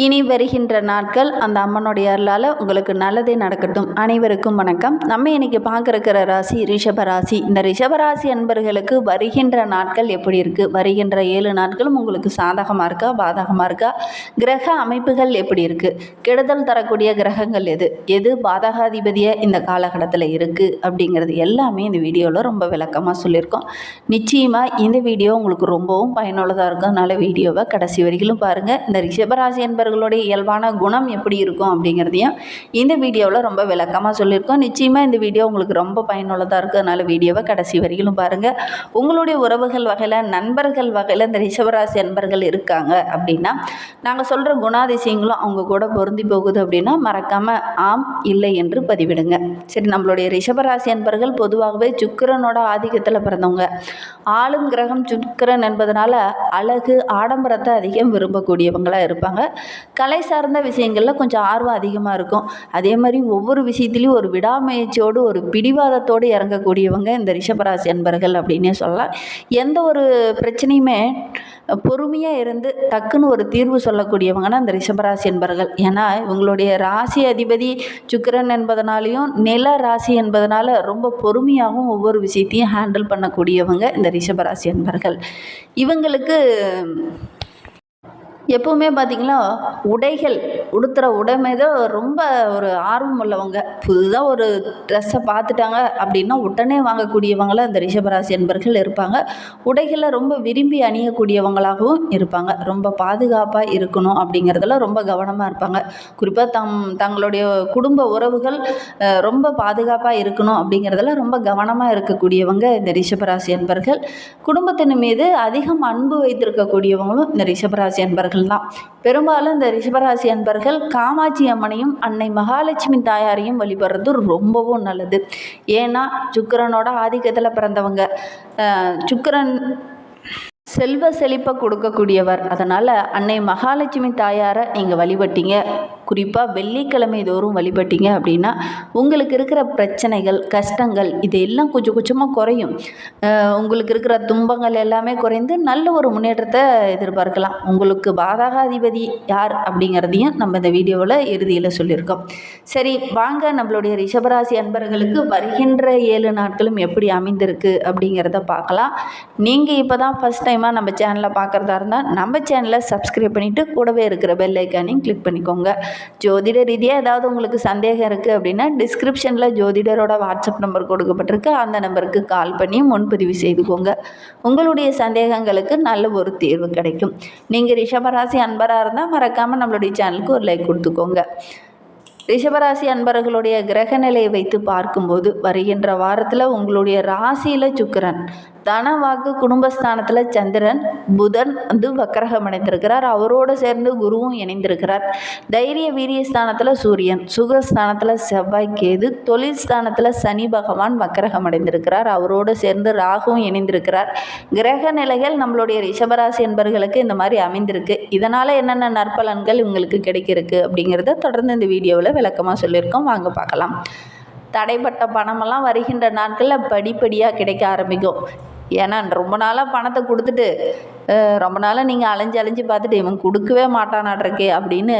இனி வருகின்ற நாட்கள் அந்த அம்மனுடைய அருளால் உங்களுக்கு நல்லதே நடக்கட்டும். அனைவருக்கும் வணக்கம். நம்ம இன்னைக்கு பார்க்க ராசி ரிஷப ராசி இந்த ரிஷப ராசி அன்பர்களுக்கு வருகின்ற நாட்கள் எப்படி இருக்குது வருகின்ற ஏழு நாட்களும் உங்களுக்கு சாதகமாக இருக்கா? பாதகமாக இருக்கா? கிரக அமைப்புகள் எப்படி இருக்குது கெடுதல் தரக்கூடிய கிரகங்கள் எது? எது பாதகாதிபதியாக இந்த காலகட்டத்தில் இருக்குது அப்படிங்கிறது எல்லாமே இந்த வீடியோவில் ரொம்ப விளக்கமாக சொல்லியிருக்கோம். நிச்சயமாக இந்த வீடியோ உங்களுக்கு ரொம்பவும் பயனுள்ளதாக இருக்கும். அதனால் வீடியோவை கடைசி வரைக்கும் பாருங்கள் இந்த ரிஷபராசி நண்பர்களுடைய இயல்பான குணம் எப்படி இருக்கும் அப்படிங்கிறதையும் இந்த வீடியோவில் ரொம்ப விளக்கமாக சொல்லியிருக்கோம். நிச்சயமாக இந்த வீடியோ உங்களுக்கு ரொம்ப பயனுள்ளதாக இருக்குது அதனால் வீடியோவை கடைசி வரையிலும் பாருங்கள் உங்களுடைய உறவுகள் வகையில் நண்பர்கள் வகையில் இந்த ரிஷபராசி நண்பர்கள் இருக்காங்க அப்படின்னா நாங்கள் சொல்கிற குணாதிசயங்களும் அவங்க கூட பொருந்தி போகுது அப்படின்னா மறக்காமல் ஆம் இல்லை என்று பதிவிடுங்க. சரி நம்மளுடைய ரிஷபராசி நண்பர்கள் பொதுவாகவே சுக்கரனோட ஆதிக்கத்தில் பிறந்தவங்க. ஆளும் கிரகம் சுக்கரன் என்பதனால அழகு ஆடம்பரத்தை அதிகம் விரும்பக்கூடியவங்களாக இருப்பாங்க. கலை சார்ந்த விஷயங்களில் கொஞ்சம் ஆர்வம் அதிகமாக இருக்கும். அதே மாதிரி ஒவ்வொரு விஷயத்துலையும் ஒரு விடாமுயற்சியோடு ஒரு பிடிவாதத்தோடு இறங்கக்கூடியவங்க இந்த ரிஷபராசி அன்பர்கள் அப்படின்னே சொல்லலாம். எந்த ஒரு பிரச்சனையுமே பொறுமையாக இருந்து டக்குன்னு ஒரு தீர்வு சொல்லக்கூடியவங்கன்னா இந்த ரிஷபராசி என்பர்கள் ஏன்னா இவங்களுடைய ராசி அதிபதி சுக்கரன் என்பதனாலையும் நில ராசி என்பதனால ரொம்ப பொறுமையாகவும் ஒவ்வொரு விஷயத்தையும் ஹேண்டில் பண்ணக்கூடியவங்க இந்த ரிஷபராசி என்பர்கள் இவங்களுக்கு எப்போவுமே பார்த்திங்கன்னா உடைகள் உடுத்துகிற உடை மீது ரொம்ப ஒரு ஆர்வம் உள்ளவங்க. புதுதாக ஒரு ட்ரெஸ்ஸை பார்த்துட்டாங்க அப்படின்னா உடனே வாங்கக்கூடியவங்களாக இந்த ரிஷபராசி என்பர்கள் இருப்பாங்க. உடைகளை ரொம்ப விரும்பி அணியக்கூடியவங்களாகவும் இருப்பாங்க. ரொம்ப பாதுகாப்பாக இருக்கணும் அப்படிங்கிறதுல ரொம்ப கவனமாக இருப்பாங்க. குறிப்பாக தம் தங்களுடைய குடும்ப உறவுகள் ரொம்ப பாதுகாப்பாக இருக்கணும் அப்படிங்கிறதுல ரொம்ப கவனமாக இருக்கக்கூடியவங்க இந்த ரிஷபராசி என்பர்கள். குடும்பத்தின் மீது அதிகம் அன்பு வைத்திருக்கக்கூடியவங்களும் இந்த ரிஷபராசி என்பர்கள் தான். பெரும்பாலும் இந்த ரிஷபராசி அன்பர்கள் காமாட்சி அம்மனையும் அன்னை மகாலட்சுமி தாயாரையும் வழிபடுறது ரொம்பவும் நல்லது. ஏன்னா சுக்கிரனோட ஆதிக்கத்தில் பிறந்தவங்க. சுக்கரன் சுக்கிரன் செல்வ செழிப்பை கொடுக்கக்கூடியவர். அதனால் அன்னை மகாலட்சுமி தாயாரை நீங்கள் வழிபட்டீங்க. குறிப்பாக வெள்ளிக்கிழமை தோறும் வழிபட்டீங்க அப்படின்னா உங்களுக்கு இருக்கிற பிரச்சனைகள் கஷ்டங்கள் இது எல்லாம் கொஞ்சம் கொஞ்சமாக குறையும் உங்களுக்கு இருக்கிற துன்பங்கள் எல்லாமே குறைந்து நல்ல ஒரு முன்னேற்றத்தை எதிர்பார்க்கலாம். உங்களுக்கு பாதகாதிபதி யார் அப்படிங்கிறதையும் நம்ம இந்த வீடியோவில் இறுதியில் சொல்லியிருக்கோம். சரி வாங்க நம்மளுடைய ரிஷபராசி அன்பர்களுக்கு வருகின்ற ஏழு நாட்களும் எப்படி அமைந்திருக்கு அப்படிங்கிறத பார்க்கலாம். நீங்கள் இப்போ தான் ஃபஸ்ட் டைமாக நம்ம சேனலை பார்க்குறதா இருந்தால் நம்ம சேனலை சப்ஸ்கிரைப் பண்ணிவிட்டு கூடவே இருக்கிற பெல் ஐக்கானையும் கிளிக் பண்ணிக்கோங்க. ஜோதிட ரீதியாக ஏதாவது உங்களுக்கு சந்தேகம் இருக்குது அப்படின்னா டிஸ்கிரிப்ஷனில் ஜோதிடரோட வாட்ஸ்அப் நம்பர் கொடுக்கப்பட்டிருக்கு. அந்த நம்பருக்கு கால் பண்ணி முன்பதிவு செய்துக்கோங்க. உங்களுடைய சந்தேகங்களுக்கு நல்ல ஒரு தீர்வு கிடைக்கும். நீங்கள் ரிஷபராசி அன்பராக இருந்தால் மறக்காமல் நம்மளுடைய சேனலுக்கு ஒரு லைக் கொடுத்துக்கோங்க. ரிஷபராசி அன்பர்களுடைய கிரக நிலையை வைத்து பார்க்கும்போது வருகின்ற வாரத்தில் உங்களுடைய ராசியில் தன தனவாக்கு குடும்பஸ்தானத்தில் சந்திரன் புதன் வந்து வக்கரகம் அடைந்திருக்கிறார். அவரோடு சேர்ந்து குருவும் இணைந்திருக்கிறார். தைரிய வீரிய ஸ்தானத்தில் சூரியன் சுகஸ்தானத்தில் செவ்வாய் கேது தொழில் ஸ்தானத்தில் சனி பகவான் வக்கரகம் அடைந்திருக்கிறார். அவரோடு சேர்ந்து ராகுவும் இணைந்திருக்கிறார். கிரக நிலைகள் நம்மளுடைய ரிஷபராசி என்பர்களுக்கு இந்த மாதிரி அமைந்திருக்கு. இதனால் என்னென்ன நற்பலன்கள் இவங்களுக்கு கிடைக்கிறதுக்கு அப்படிங்கிறத தொடர்ந்து இந்த வீடியோவில் விளக்கமாக சொல்லியிருக்கோம். வாங்க பார்க்கலாம். தடைப்பட்ட பணமெல்லாம் வருகின்ற நாட்களில் படிப்படியாக கிடைக்க ஆரம்பிக்கும். ஏன்னா ரொம்ப நாளாக பணத்தை கொடுத்துட்டு ரொம்ப நாளாக நீங்கள் அலைஞ்சு அலைஞ்சு பார்த்துட்டு இவன் கொடுக்கவே மாட்டானாட்ருக்கே அப்படின்னு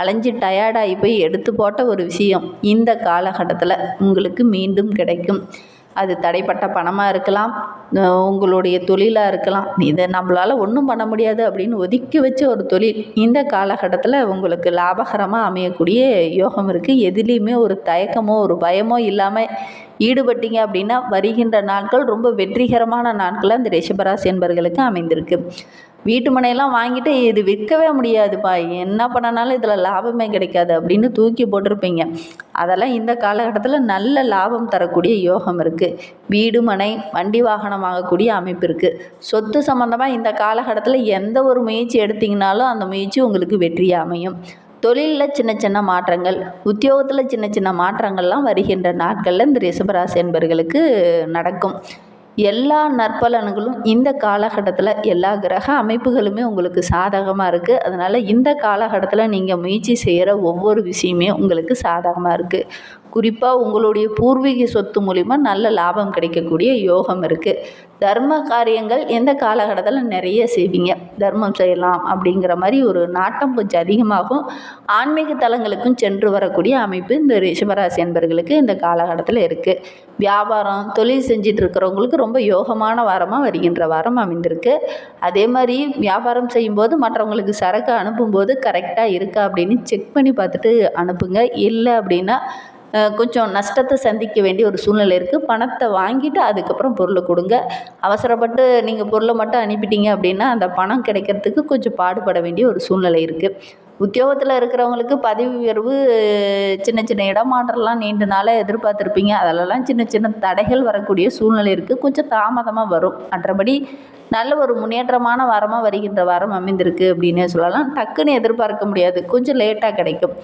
அலைஞ்சு டயர்டாகி போய் எடுத்து போட்ட ஒரு விஷயம் இந்த காலகட்டத்தில் உங்களுக்கு மீண்டும் கிடைக்கும். அது தடைப்பட்ட பணமாக இருக்கலாம். உங்களுடைய தொழிலாக இருக்கலாம். இதை நம்மளால் ஒன்றும் பண்ண முடியாது அப்படின்னு ஒதுக்கி வச்ச ஒரு தொழில். இந்த காலகட்டத்தில் உங்களுக்கு லாபகரமாக அமையக்கூடிய யோகம் இருக்குது எதுலேயுமே ஒரு தயக்கமோ ஒரு பயமோ இல்லாமல் ஈடுபட்டீங்க அப்படின்னா வருகின்ற நாட்கள் ரொம்ப வெற்றிகரமான நாட்களாக இந்த ரிஷபராசி என்பர்களுக்கு அமைந்திருக்கு. வீட்டு மனையெல்லாம் வாங்கிட்டு இது விற்கவே முடியாதுப்பா. என்ன பண்ணனாலும் இதில் லாபமே கிடைக்காது அப்படின்னு தூக்கி போட்டிருப்பீங்க. அதெல்லாம் இந்த காலகட்டத்தில் நல்ல லாபம் தரக்கூடிய யோகம் இருக்குது வீடு மனை வண்டி வாகனம் வாங்கக்கூடிய அமைப்பு இருக்குது சொத்து சம்மந்தமாக இந்த காலகட்டத்தில் எந்த ஒரு முயற்சி எடுத்தீங்கனாலும் அந்த முயற்சி உங்களுக்கு வெற்றியாக அமையும். தொழிலில் சின்ன சின்ன மாற்றங்கள் உத்தியோகத்தில் சின்ன சின்ன மாற்றங்கள்லாம் வருகின்ற நாட்களில் இந்த ரிஷபராசி என்பர்களுக்கு நடக்கும். எல்லா நற்பலன்களும் இந்த காலகட்டத்தில் எல்லா கிரக அமைப்புகளுமே உங்களுக்கு சாதகமாக இருக்குது அதனால் இந்த காலகட்டத்தில் நீங்கள் முயற்சி செய்கிற ஒவ்வொரு விஷயமே உங்களுக்கு சாதகமாக இருக்குது குறிப்பாக உங்களுடைய பூர்வீக சொத்து மூலிமா நல்ல லாபம் கிடைக்கக்கூடிய யோகம் இருக்குது தர்ம காரியங்கள் எந்த காலகட்டத்தில் நிறைய செய்வீங்க? தர்மம் செய்யலாம் அப்படிங்கிற மாதிரி ஒரு நாட்டம் கொஞ்சம் அதிகமாகும். ஆன்மீக தலங்களுக்கும் சென்று வரக்கூடிய அமைப்பு இந்த ரிஷபராசி என்பர்களுக்கு இந்த காலகட்டத்தில் இருக்குது வியாபாரம் தொழில் செஞ்சிட்டு இருக்கிறவங்களுக்கு ரொம்ப யோகமான வாரமாக வருகின்ற வாரம் அமைந்திருக்கு. அதே மாதிரி வியாபாரம் செய்யும்போது மற்றவங்களுக்கு சரக்கு அனுப்பும்போது கரெக்டாக இருக்கா அப்படின்னு செக் பண்ணி பார்த்துட்டு அனுப்புங்க. இல்லை அப்படின்னா கொஞ்சம் நஷ்டத்தை சந்திக்க வேண்டிய ஒரு சூழ்நிலை இருக்குது பணத்தை வாங்கிட்டு அதுக்கப்புறம் பொருளை கொடுங்க. அவசரப்பட்டு நீங்கள் பொருளை மட்டும் அனுப்பிட்டீங்க அப்படின்னா அந்த பணம் கிடைக்கிறதுக்கு கொஞ்சம் பாடுபட வேண்டிய ஒரு சூழ்நிலை இருக்குது உத்தியோகத்தில் இருக்கிறவங்களுக்கு பதவி உயர்வு சின்ன சின்ன இடமாற்றம்லாம் நீண்ட நாளாக எதிர்பார்த்துருப்பீங்க. அதிலலாம் சின்ன சின்ன தடைகள் வரக்கூடிய சூழ்நிலை இருக்குது கொஞ்சம் தாமதமாக வரும். மற்றபடி நல்ல ஒரு முன்னேற்றமான வாரமாக வருகின்ற வாரம் அமைந்திருக்கு அப்படின்னே சொல்லலாம். டக்குன்னு எதிர்பார்க்க முடியாது. கொஞ்சம் லேட்டாக கிடைக்கும்.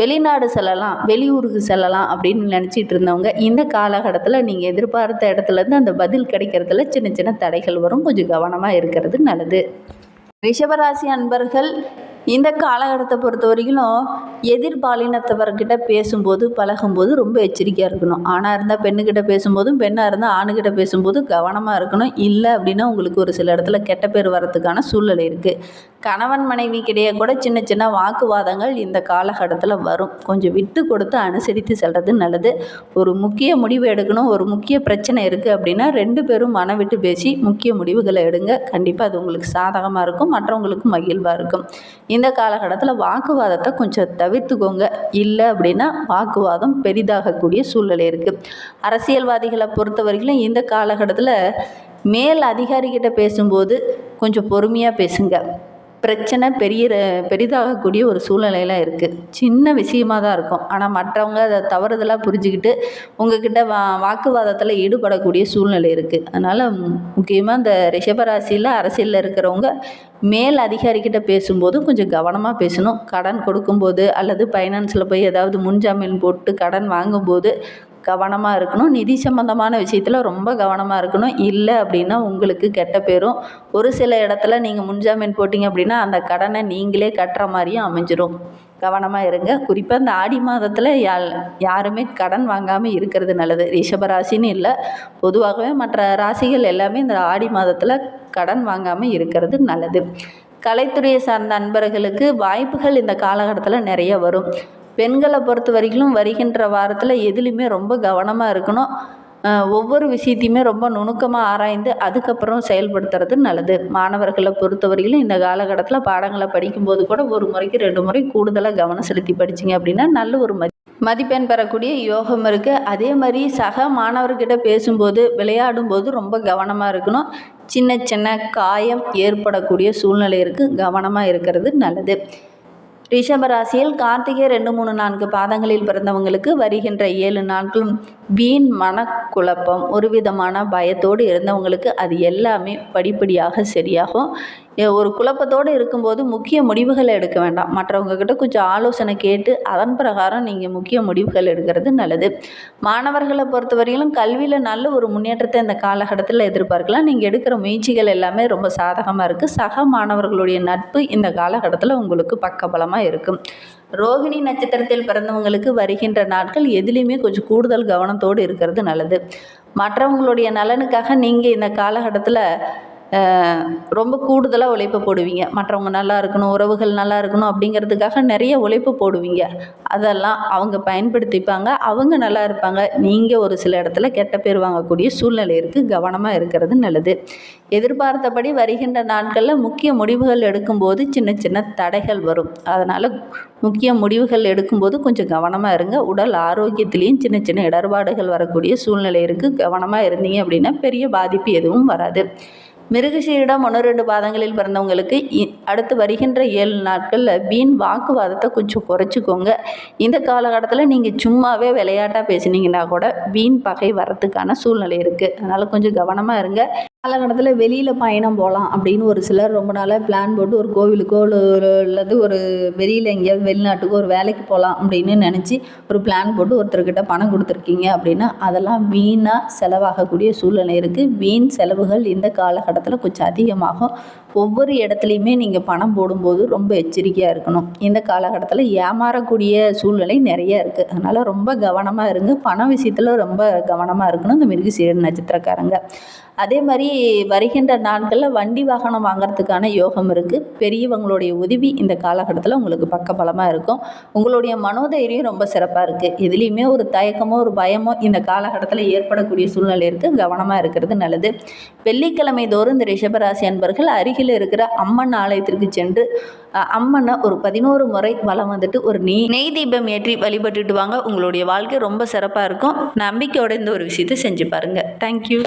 வெளிநாடு செல்லலாம் வெளியூருக்கு செல்லலாம் அப்படின்னு நினச்சிட்டு இருந்தவங்க இந்த காலகட்டத்தில் நீங்கள் எதிர்பார்த்த இடத்துலேருந்து அந்த பதில் கிடைக்கிறதுல சின்ன சின்ன தடைகள் வரும். கொஞ்சம் கவனமாக இருக்கிறது நல்லது. ரிஷபராசி அன்பர்கள் இந்த காலகட்டத்தை பொறுத்த வரைக்கும் எதிர்பாலினத்தவர்கிட்ட பேசும்போது பழகும்போது ரொம்ப எச்சரிக்கையாக இருக்கணும். ஆணாக இருந்தால் பெண்ணுக்கிட்ட பேசும்போதும் பெண்ணாக இருந்தால் ஆணுக்கிட்ட பேசும்போது கவனமாக இருக்கணும். இல்லை அப்படின்னா உங்களுக்கு ஒரு சில இடத்துல கெட்ட பேர் வரத்துக்கான சூழ்நிலை இருக்குது கணவன் மனைவிக்கிடையே கூட சின்ன சின்ன வாக்குவாதங்கள் இந்த காலகட்டத்தில் வரும். கொஞ்சம் விட்டு கொடுத்து அனுசரித்து செல்வது நல்லது. ஒரு முக்கிய முடிவு எடுக்கணும். ஒரு முக்கிய பிரச்சனை இருக்குது அப்படின்னா ரெண்டு பேரும் மனம் விட்டு பேசி முக்கிய முடிவுகளை எடுங்க. கண்டிப்பாக அது உங்களுக்கு சாதகமாக இருக்கும். மற்றவங்களுக்கும் மகிழ்வாக இருக்கும். இந்த காலகட்டத்தில் வாக்குவாதத்தை கொஞ்சம் தவிர்த்துக்கோங்க. இல்லை அப்படின்னா வாக்குவாதம் பெரிதாகக்கூடிய சூழ்நிலை இருக்குது அரசியல்வாதிகளை பொறுத்த வரைக்கும் இந்த காலகட்டத்தில் மேல் அதிகாரிகிட்ட பேசும்போது கொஞ்சம் பொறுமையாக பேசுங்க. பிரச்சனை பெரிய பெரிதாகக்கூடிய ஒரு சூழ்நிலையில் இருக்குது சின்ன விஷயமா தான் இருக்கும். ஆனால் மற்றவங்க அதை தவறுதலாக புரிஞ்சுக்கிட்டு உங்ககிட்ட வா வாக்குவாதத்தில் ஈடுபடக்கூடிய சூழ்நிலை இருக்குது அதனால் முக்கியமாக இந்த ரிஷபராசியில் அரசியலில் இருக்கிறவங்க மேல் அதிகாரிக்கிட்ட பேசும்போது கொஞ்சம் கவனமாக பேசணும். கடன் கொடுக்கும்போது அல்லது ஃபைனான்ஸில் போய் ஏதாவது முன்ஜாமீன் போட்டு கடன் வாங்கும்போது கவனமாக இருக்கணும். நிதி சம்மந்தமான விஷயத்தில் ரொம்ப கவனமாக இருக்கணும். இல்லை அப்படின்னா உங்களுக்கு கெட்ட பேரும். ஒரு சில இடத்துல நீங்கள் முன்ஜாமீன் போட்டிங்க அப்படின்னா அந்த கடனை நீங்களே கட்டுற மாதிரியும் அமைஞ்சிரும். கவனமாக இருங்க. குறிப்பாக இந்த ஆடி மாதத்தில் யா யாருமே கடன் வாங்காமல் இருக்கிறது நல்லது. ரிஷபராசின்னு இல்லை. பொதுவாகவே மற்ற ராசிகள் எல்லாமே இந்த ஆடி மாதத்தில் கடன் வாங்காமல் இருக்கிறது நல்லது. கலைத்துறையை சார்ந்த நண்பர்களுக்கு வாய்ப்புகள் இந்த காலகட்டத்தில் நிறைய வரும். பெண்களை பொறுத்த வரைக்கும் வருகின்ற வாரத்தில் எதுலேயுமே ரொம்ப கவனமாக இருக்கணும். ஒவ்வொரு விஷயத்தையுமே ரொம்ப நுணுக்கமாக ஆராய்ந்து அதுக்கப்புறம் செயல்படுத்துறது நல்லது. மாணவர்களை பொறுத்தவரையிலும் இந்த காலகட்டத்தில் பாடங்களை படிக்கும்போது கூட ஒரு முறைக்கு ரெண்டு முறை கூடுதலாக கவனம் செலுத்தி படிச்சிங்க அப்படின்னா நல்ல ஒரு மதி மதிப்பெண் பெறக்கூடிய யோகம் இருக்குது அதே மாதிரி சக மாணவர்கிட்ட பேசும்போது விளையாடும்போது ரொம்ப கவனமாக இருக்கணும். சின்ன சின்ன காயம் ஏற்படக்கூடிய சூழ்நிலை இருக்குது கவனமாக இருக்கிறது நல்லது. ரிஷபராசியில் கார்த்திகை ரெண்டு மூணு நான்கு பாதங்களில் பிறந்தவங்களுக்கு வருகின்ற ஏழு நாட்களும் வீண் மனக்குழப்பம் ஒரு விதமான பயத்தோடு இருந்தவங்களுக்கு அது எல்லாமே படிப்படியாக சரியாகும். ஒரு குழப்பத்தோடு இருக்கும்போது முக்கிய முடிவுகளை எடுக்க வேண்டாம். மற்றவங்க கிட்ட கொஞ்சம் ஆலோசனை கேட்டு அதன் பிரகாரம் நீங்கள் முக்கிய முடிவுகள் எடுக்கிறது நல்லது. மாணவர்களை பொறுத்தவரையிலும் கல்வியில் நல்ல ஒரு முன்னேற்றத்தை இந்த காலகட்டத்தில் எதிர்பார்க்கலாம். நீங்கள் எடுக்கிற முயற்சிகள் எல்லாமே ரொம்ப சாதகமாக இருக்குது சக மாணவர்களுடைய நட்பு இந்த காலகட்டத்தில் உங்களுக்கு பக்கபலமாக இருக்கும். ரோகிணி நட்சத்திரத்தில் பிறந்தவங்களுக்கு வருகின்ற நாட்கள் எதுலேயுமே கொஞ்சம் கூடுதல் கவனத்தோடு இருக்கிறது நல்லது. மற்றவங்களுடைய நலனுக்காக நீங்கள் இந்த காலகட்டத்தில் ரொம்ப கூடுதலாக உழைப்பு போடுவீங்க. மற்றவங்க நல்லா இருக்கணும் உறவுகள் நல்லா இருக்கணும் அப்படிங்கிறதுக்காக நிறைய உழைப்பு போடுவீங்க. அதெல்லாம் அவங்க பயன்படுத்திப்பாங்க அவங்க நல்லா இருப்பாங்க. நீங்கள் ஒரு சில இடத்துல கெட்ட பேர் வாங்கக்கூடிய சூழ்நிலை இருக்குது கவனமாக இருக்கிறது நல்லது. எதிர்பார்த்தபடி வருகின்ற நாட்களில் முக்கிய முடிவுகள் எடுக்கும்போது சின்ன சின்ன தடைகள் வரும். அதனால் முக்கிய முடிவுகள் எடுக்கும்போது கொஞ்சம் கவனமாக இருங்க. உடல் ஆரோக்கியத்திலையும் சின்ன சின்ன இடர்பாடுகள் வரக்கூடிய சூழ்நிலை இருக்குது கவனமாக இருந்தீங்க அப்படின்னா பெரிய பாதிப்பு எதுவும் வராது. மிருகசீரிடம் ஒன்று ரெண்டு பாதங்களில் பிறந்தவங்களுக்கு இ- அடுத்து வருகின்ற ஏழு நாட்களில் வீண் வாக்குவாதத்தை கொஞ்சம் குறைச்சிக்கோங்க. இந்த காலகட்டத்தில் நீங்கள் சும்மாவே விளையாட்டாக பேசுனீங்கன்னா கூட வீண் பகை வர்றதுக்கான சூழ்நிலை இருக்குது அதனால் கொஞ்சம் கவனமாக இருங்க. காலகட்டத்தில் வெளியில் பயணம் போகலாம் அப்படின்னு ஒரு சிலர் ரொம்ப நாளாக பிளான் போட்டு ஒரு கோவிலுக்கோ ஒரு அல்லது ஒரு வெளியில் எங்கேயாவது வெளிநாட்டுக்கோ ஒரு வேலைக்கு போகலாம் அப்படின்னு நினச்சி ஒரு பிளான் போட்டு ஒருத்தர்கிட்ட பணம் கொடுத்துருக்கீங்க அப்படின்னா அதெல்லாம் வீணாக செலவாகக்கூடிய சூழ்நிலை இருக்குது வீண் செலவுகள் இந்த காலகட்டத்தில் கொஞ்சம் அதிகமாகும். ஒவ்வொரு இடத்துலையுமே நீங்கள் பணம் போடும்போது ரொம்ப எச்சரிக்கையாக இருக்கணும். இந்த காலகட்டத்தில் ஏமாறக்கூடிய சூழ்நிலை நிறைய இருக்குது அதனால் ரொம்ப கவனமாக இருங்க. பண விஷயத்தில் ரொம்ப கவனமாக இருக்கணும். இந்த மிருகசீரன் நட்சத்திரக்காரங்க. அதே மாதிரி வருகின்ற நாட்களில் வண்டி வாகனம் வாங்கிறதுக்கான யோகம் இருக்குது பெரியவங்களுடைய உதவி இந்த காலகட்டத்தில் உங்களுக்கு பக்கபலமாக இருக்கும். உங்களுடைய மனோதைரியம் ரொம்ப சிறப்பாக இருக்குது எதுலேயுமே ஒரு தயக்கமோ ஒரு பயமோ இந்த காலகட்டத்தில் ஏற்படக்கூடிய சூழ்நிலை இருக்குது கவனமாக இருக்கிறது நல்லது. வெள்ளிக்கிழமை தோறும் இந்த ரிஷபராசி அன்பர்கள் அருகில் இருக்கிற அம்மன் ஆலயத்திற்கு சென்று அம்மனை ஒரு பதினோரு முறை வளம் வந்துட்டு ஒரு நெய் நெய் தீபம் ஏற்றி வழிபட்டுட்டு வாங்க. உங்களுடைய வாழ்க்கை ரொம்ப சிறப்பாக இருக்கும். நம்பிக்கையோட இந்த ஒரு விஷயத்தை செஞ்சு பாருங்கள் தேங்க்யூ